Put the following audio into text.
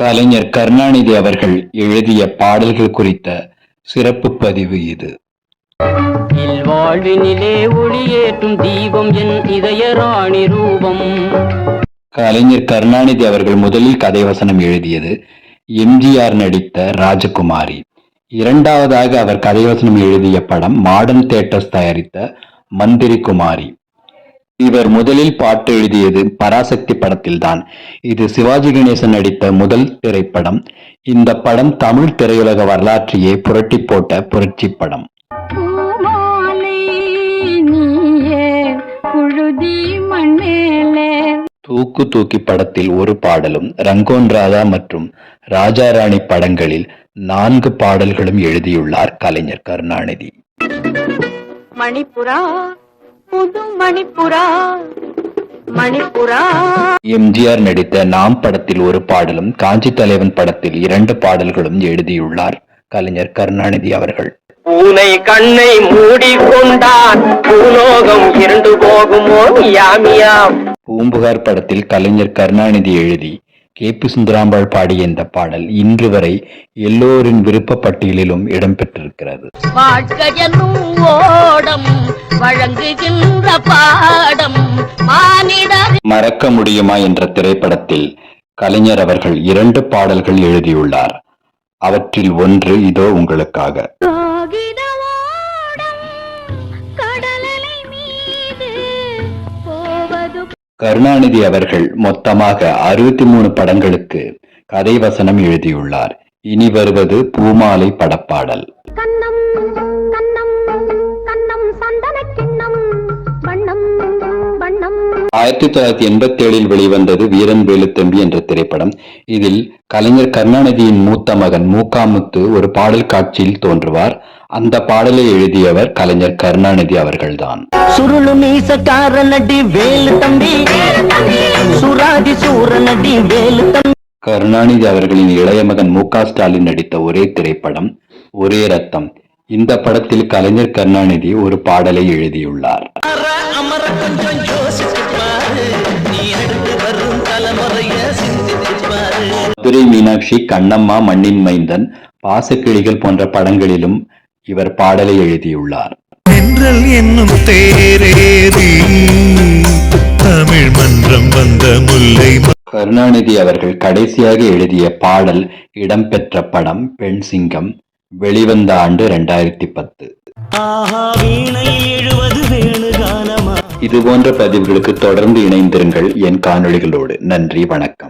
கலைஞர் கருணாநிதி அவர்கள் எழுதிய பாடல்கள் குறித்த சிறப்பு பதிவு இது. இல்வாழ்வினிலே ஒளியேற்றும் தீபம் என் இதயராணி ரூபம். கலைஞர் கருணாநிதி அவர்கள் முதலில் கதை வசனம் எழுதியது எம்ஜிஆர் நடித்த ராஜகுமாரி. இரண்டாவதாக அவர் கதை வசனம் எழுதிய படம் மாடர்ன் தியேட்டர்ஸ் தயாரித்த மந்திரி குமாரி இவர் முதலில் பாட்டு எழுதியது பராசக்தி படத்தில்தான். இது சிவாஜி கணேசன் நடித்த முதல் திரைப்படம். இந்த படம் தமிழ் திரையுலக வரலாற்றையே புரட்டி போட்ட புரட்சி படம். தூக்கு தூக்கி படத்தில் ஒரு பாடலும் ரங்கோன் ராதா மற்றும் ராஜாராணி படங்களில் நான்கு பாடல்களும் எழுதியுள்ளார் கலைஞர் கருணாநிதி. மணிப்புரா புது மணிப்புரா மணிப்புரா எம்ஜிஆர் நடித்த நாம் படத்தில் ஒரு பாடலும் காஞ்சி தலைவன் படத்தில் இரண்டு பாடல்களும் எழுதியுள்ளார் கலைஞர் கருணாநிதி அவர்கள். பூனை கண்ணை மூடிக்கொண்டான் பூலோகம் இருண்டு போகுமோ யாமியாம். பூம்புகார் படத்தில் கலைஞர் கருணாநிதி எழுதி கே பி சுந்தராம்பாள் பாடிய இந்த பாடல் இன்று வரை எல்லோரின் விருப்ப பட்டியலிலும் இடம்பெற்றிருக்கிறது. மறக்க முடியுமா என்ற திரைப்படத்தில் கலைஞர் அவர்கள் இரண்டு பாடல்கள் எழுதியுள்ளார். அவற்றில் ஒன்று இதோ உங்களுக்காக. கருணாநிதி அவர்கள் மொத்தமாக அறுபத்தி மூணு படங்களுக்கு கதை வசனம் எழுதியுள்ளார். இனி வருவது பூமாலை படப்பாடல். கண்ணம் கண்ணம் கண்ணம் சந்தன கிண்ணம் வண்ணம் வண்ணம். ஆயிரத்தி தொள்ளாயிரத்தி எண்பத்தி ஏழில் வெளிவந்தது வீரன் வேலுத்தம்பி என்ற திரைப்படம். இதில் கலைஞர் கருணாநிதியின் மூத்த மகன் மூக்காமுத்து ஒரு பாடல் காட்சியில் தோன்றுவார். அந்த பாடலை எழுதியவர் கலைஞர் கருணாநிதி அவர்கள்தான். சுருளு மீசக்கார நடி வேலு தம்பி. சுராதி சூர நடி வேலு தம்பி. கருணாநிதி அவர்களின் இளைய மகன் மு ஸ்டாலின் நடித்த ஒரே திரைப்படம் ஒரே ரத்தம். இந்த படத்தில் கலைஞர் கருணாநிதி ஒரு பாடலை எழுதியுள்ளார். மதுரை மீனாட்சி கண்ணம்மா மண்ணின் மைந்தன் பாசக்கிளிகள் போன்ற படங்களிலும் இவர் பாடலை எழுதியுள்ளார். தென்றல் என்னும் தேரேறி தமிழ் மன்றம் வந்த முல்லை கருணாநிதி அவர்கள் கடைசியாக எழுதிய பாடல் இடம்பெற்ற படம் பெண் சிங்கம் வெளிவந்த ஆண்டு இரண்டாயிரத்தி பத்து. இது போன்ற பதிவுகளுக்கு தொடர்ந்து இணைந்திருங்கள் என் காணொளிகளோடு. நன்றி வணக்கம்.